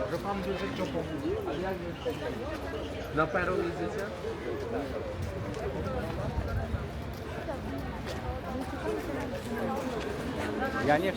Może pan bierze ciopą. Na peron jedziecie? Ja nie w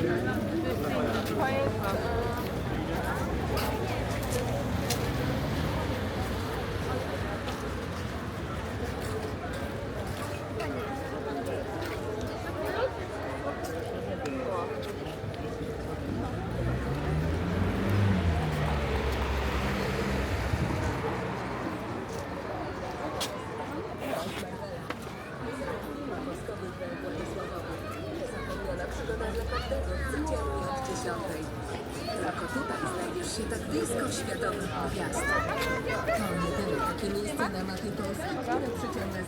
każdego codziennie od 10. Tylko tutaj znajdziesz się tak blisko światowych gwiazd. To jedyne takie miejsce na mapie Polski, które przyciąga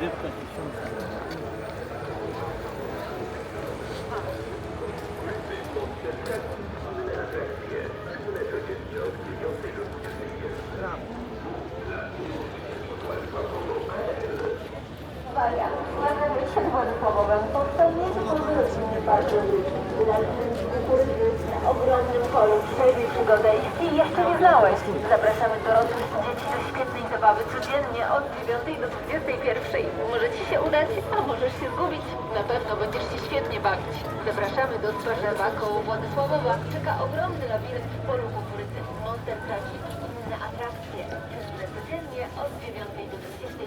zarówno młodych, Kogo? Przedwojskowym powstaniecie powrócimy bardzo na ogromnym polu przejrzyj przygodę, jeśli jeszcze Zapraszamy dorosłych dzieci do świetnej zabawy codziennie od 9 do 21. Może Ci się udać, a możesz się zgubić. Na pewno będziesz się świetnie bawić. Zapraszamy do Twarzewa koło Władysławowa. Czeka ogromny labirynt w polu kukurydzy, monster traki i inne atrakcje. Codziennie od 9 do 21.